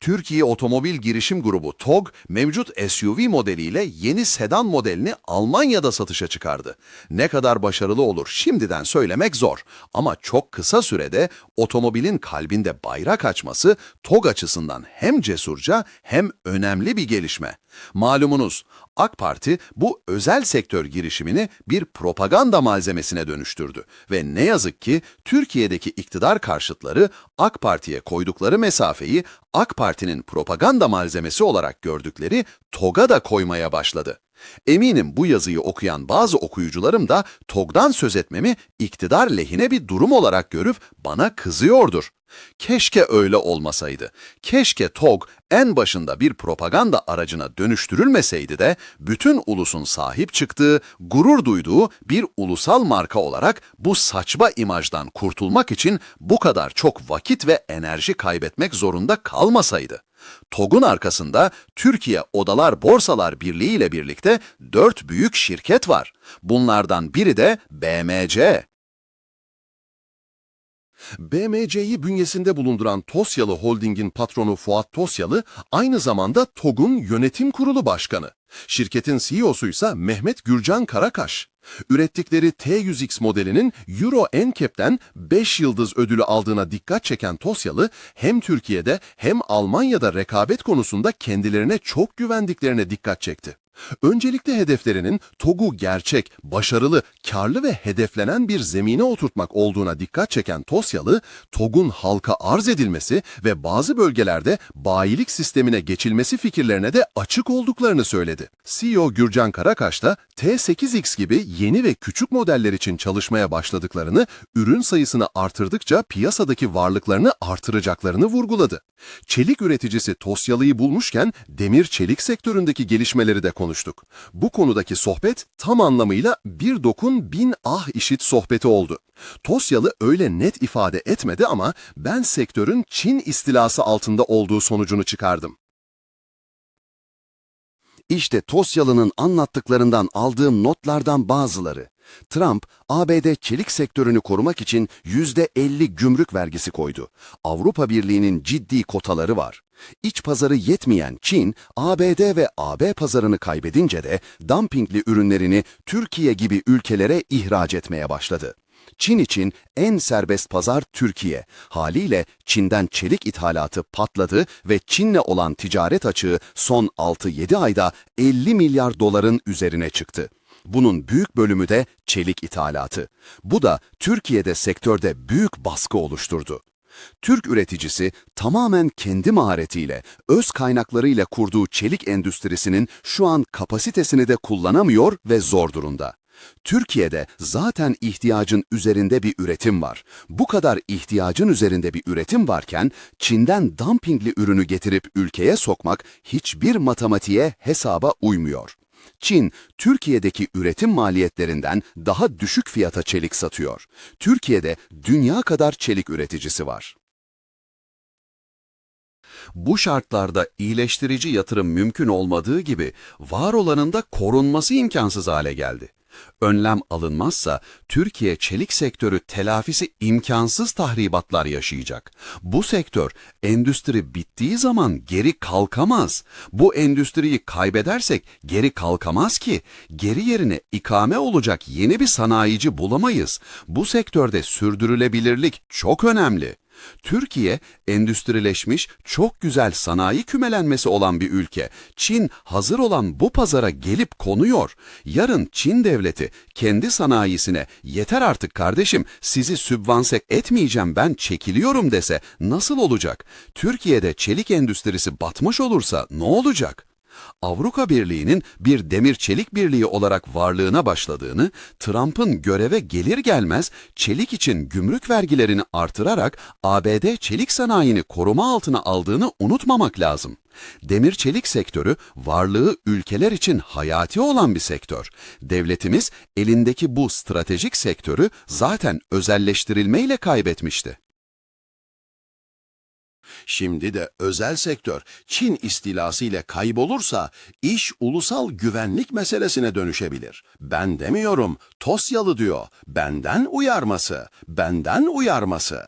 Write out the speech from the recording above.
Türkiye Otomobil Girişim Grubu TOG, mevcut SUV modeliyle yeni sedan modelini Almanya'da satışa çıkardı. Ne kadar başarılı olur şimdiden söylemek zor. Ama çok kısa sürede otomobilin kalbinde bayrak açması TOG açısından hem cesurca hem önemli bir gelişme. Malumunuz AK Parti bu özel sektör girişimini bir propaganda malzemesine dönüştürdü ve ne yazık ki Türkiye'deki iktidar karşıtları AK Parti'ye koydukları mesafeyi AK Parti'nin propaganda malzemesi olarak gördükleri TOG'a da koymaya başladı. Eminim bu yazıyı okuyan bazı okuyucularım da TOG'dan söz etmemi iktidar lehine bir durum olarak görüp bana kızıyordur. Keşke öyle olmasaydı. Keşke TOG en başında bir propaganda aracına dönüştürülmeseydi de bütün ulusun sahip çıktığı, gurur duyduğu bir ulusal marka olarak bu saçma imajdan kurtulmak için bu kadar çok vakit ve enerji kaybetmek zorunda kalmasaydı. TOG'un arkasında Türkiye Odalar Borsalar Birliği ile birlikte dört büyük şirket var. Bunlardan biri de BMC. BMC'yi bünyesinde bulunduran Tosyalı Holding'in patronu Fuat Tosyalı aynı zamanda TOG'un yönetim kurulu başkanı. Şirketin CEO'su ise Mehmet Gürcan Karakaş. Ürettikleri T100X modelinin Euro NCAP'ten 5 yıldız ödülü aldığına dikkat çeken Tosyalı hem Türkiye'de hem Almanya'da rekabet konusunda kendilerine çok güvendiklerine dikkat çekti. Öncelikle hedeflerinin TOG'u gerçek, başarılı, karlı ve hedeflenen bir zemine oturtmak olduğuna dikkat çeken Tosyalı, TOG'un halka arz edilmesi ve bazı bölgelerde bayilik sistemine geçilmesi fikirlerine de açık olduklarını söyledi. CEO Gürcan Karakaş da T8X gibi yeni ve küçük modeller için çalışmaya başladıklarını, ürün sayısını artırdıkça piyasadaki varlıklarını artıracaklarını vurguladı. Çelik üreticisi Tosyalı'yı bulmuşken demir çelik sektöründeki gelişmeleri de konuştuk. Bu konudaki sohbet tam anlamıyla bir dokun bin ah işit sohbeti oldu. Tosyalı öyle net ifade etmedi ama ben sektörün Çin istilası altında olduğu sonucunu çıkardım. İşte Tosyalı'nın anlattıklarından aldığım notlardan bazıları. Trump, ABD çelik sektörünü korumak için %50 gümrük vergisi koydu. Avrupa Birliği'nin ciddi kotaları var. İç pazarı yetmeyen Çin, ABD ve AB pazarını kaybedince de dumpingli ürünlerini Türkiye gibi ülkelere ihraç etmeye başladı. Çin için en serbest pazar Türkiye. Haliyle Çin'den çelik ithalatı patladı ve Çin'le olan ticaret açığı son 6-7 ayda 50 milyar doların üzerine çıktı. Bunun büyük bölümü de çelik ithalatı. Bu da Türkiye'de sektörde büyük baskı oluşturdu. Türk üreticisi tamamen kendi maharetiyle, öz kaynaklarıyla kurduğu çelik endüstrisinin şu an kapasitesini de kullanamıyor ve zor durumda. Türkiye'de zaten ihtiyacın üzerinde bir üretim var. Bu kadar ihtiyacın üzerinde bir üretim varken Çin'den dumpingli ürünü getirip ülkeye sokmak hiçbir matematiğe hesaba uymuyor. Çin, Türkiye'deki üretim maliyetlerinden daha düşük fiyata çelik satıyor. Türkiye'de dünya kadar çelik üreticisi var. Bu şartlarda iyileştirici yatırım mümkün olmadığı gibi var olanın da korunması imkansız hale geldi. Önlem alınmazsa Türkiye çelik sektörü telafisi imkansız tahribatlar yaşayacak. Bu sektör endüstri bittiği zaman geri kalkamaz. Bu endüstriyi kaybedersek geri kalkamaz ki. Geri yerine ikame olacak yeni bir sanayici bulamayız. Bu sektörde sürdürülebilirlik çok önemli. Türkiye, endüstrileşmiş, çok güzel sanayi kümelenmesi olan bir ülke. Çin hazır olan bu pazara gelip konuyor. Yarın Çin devleti kendi sanayisine yeter artık kardeşim sizi sübvanse etmeyeceğim ben çekiliyorum dese nasıl olacak? Türkiye'de çelik endüstrisi batmış olursa ne olacak? Avrupa Birliği'nin bir demir çelik birliği olarak varlığına başladığını, Trump'ın göreve gelir gelmez çelik için gümrük vergilerini artırarak ABD çelik sanayini koruma altına aldığını unutmamak lazım. Demir çelik sektörü varlığı ülkeler için hayati olan bir sektör. Devletimiz elindeki bu stratejik sektörü zaten özelleştirilmeyle kaybetmişti. Şimdi de özel sektör Çin istilası ile kaybolursa iş ulusal güvenlik meselesine dönüşebilir. Ben demiyorum, Tosyalı diyor. Benden uyarması, benden uyarması.